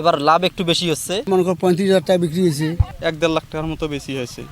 এবার লাভ একটু বেশি হচ্ছে। মনে করো পঁয়ত্রিশ হাজার টাকা বিক্রি হয়েছে। এক দেড় লাখ টাকার মতো বেশি হয়েছে।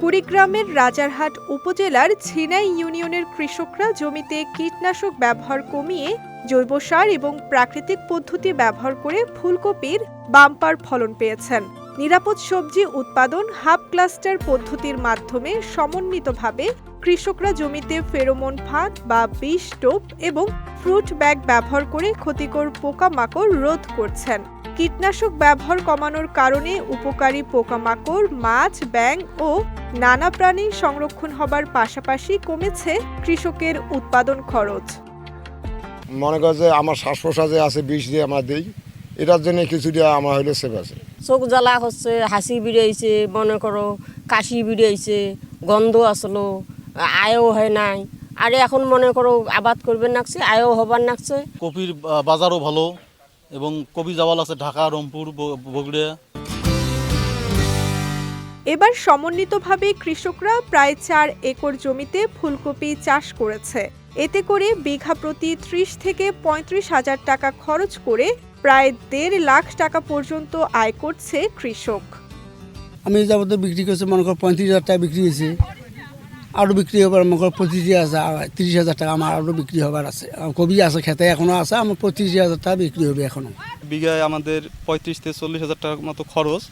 কুড়িগ্রামের রাজারহাট উপজেলার ছিনাই ইউনিয়নের কৃষকরা জমিতে কীটনাশক ব্যবহার কমিয়ে জৈব সার এবং প্রাকৃতিক পদ্ধতি ব্যবহার করে ফুলকপির বাম্পার ফলন পেয়েছেন। নিরাপদ সবজি উৎপাদন হাব ক্লাস্টার পদ্ধতির মাধ্যমে সমন্বিতভাবে কৃষকরা জমিতে ফেরোমন ফাঁদ বা বিষ টোপ এবং ফ্রুট ব্যাগ ব্যবহার করে ক্ষতিকর পোকামাকড় রোধ করছেন। কীটনাশক ব্যবহার কমানোর কারণে উপকারী পোকামাকড়, মাছ ব্যাং ও নানা প্রাণী সংরক্ষণ হবার পাশাপাশি কমেছে কৃষকের উৎপাদন খরচ। মনে কর যে আমার শ্বাস প্রশ্বাসে আছে বিষ দিয়ে আমরা দিই, এটার জন্য কিছুটা আমার হইল সেভ আছে। চোখ জ্বালা হচ্ছে হাসি বেরিয়েছে মনে করো কাশি বেরিয়েছে গন্ধ আসলো আয়ও হয় নাই। আর এখন মনে করো আবাদ করবেন নাকছে আয়ও হবার নাকছে। কপির বাজারও ভালো এবং কবি যাওয়াল আছে ঢাকা রংপুর বগুড়া। এবার সমন্বিতভাবে কৃষকরা প্রায় চার একর জমিতে ফুলকপি চাষ করেছে। এতে করে বিঘা প্রতি ত্রিশ থেকে পঁয়ত্রিশ হাজার টাকা খরচ করে প্রায় দেড় লাখ টাকা পর্যন্ত আয় করছে কৃষক। আমি যাবত বিক্রি করছি মনে করো পঁয়ত্রিশ হাজার টাকা বিক্রি হয়েছে। আরও বিক্রি হবার মনে করো পঁচিশ আছে আর তিরিশ হাজার টাকা আমার আরও বিক্রি হবার আছে। কবি আছে খেতে এখনও আছে আমার পঁচিশ হাজার টাকা বিক্রি হবে এখনও বিঘায় আমাদের পঁয়ত্রিশ থেকে চল্লিশ হাজার টাকার মতো খরচ।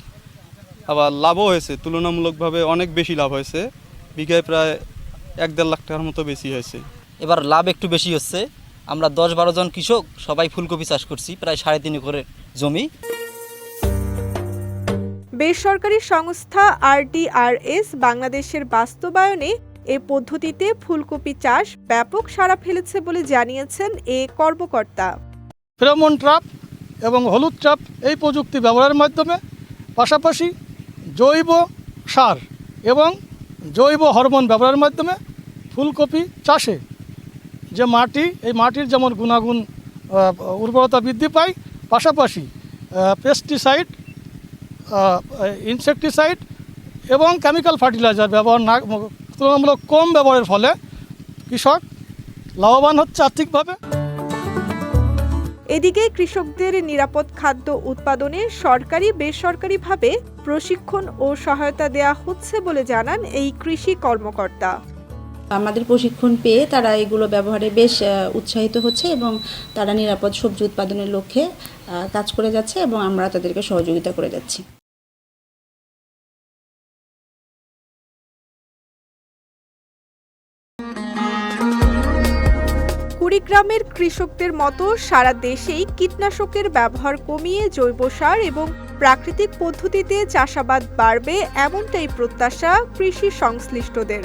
আবার লাভও হয়েছে তুলনামূলকভাবে অনেক বেশি লাভ হয়েছে। বিঘায় প্রায় এক দেড় লাখ টাকার মতো বেশি হয়েছে। এবার লাভ একটু বেশি হচ্ছে। আমরা দশ বারো জন কৃষক সবাই ফুলকপি চাষ করছি প্রায় সাড়ে তিন করে জমি। বেসরকারি সংস্থা আরডিআরএস বাংলাদেশের বাস্তবায়নে এ পদ্ধতিতে ফুলকপি চাষ ব্যাপক সাড়া ফেলেছে বলে জানিয়েছেন এ কর্মকর্তা। ফেরোমন ট্রাপ এবং হলুদ ট্রাপ এই প্রযুক্তি ব্যবহারের মাধ্যমে পাশাপাশি জৈব সার এবং জৈব হরমোন ব্যবহারের মাধ্যমে ফুলকপি চাষে যে মাটি, এই মাটির যেমন গুণাগুণ উর্বরতা বৃদ্ধি পায়, পাশাপাশি পেস্টিসাইড ইনসেকটিসাইড এবং কেমিক্যাল ফার্টিলাইজার ব্যবহার না, তুলনামূলক কম ব্যবহারের ফলে কৃষক লাভবান হচ্ছে আর্থিকভাবে। এদিকে কৃষকদের নিরাপদ খাদ্য উৎপাদনে সরকারি, বেসরকারিভাবে প্রশিক্ষণ ও সহায়তা দেয়া হচ্ছে বলে জানান এই কৃষি কর্মকর্তা। আমাদের প্রশিক্ষণ পেয়ে তারা এগুলো ব্যবহারে বেশ উৎসাহিত হচ্ছে এবং তারা নিরাপদ সবজি উৎপাদনের লক্ষ্যে কাজ করে যাচ্ছে এবং আমরা তাদেরকে সহযোগিতা করে যাচ্ছি। কুড়িগ্রামের কৃষকদের মতো সারা দেশেই কীটনাশকের ব্যবহার কমিয়ে জৈব সার এবং প্রাকৃতিক পদ্ধতিতে চাষাবাদ বাড়বে এমনটাই প্রত্যাশা কৃষি সংশ্লিষ্টদের।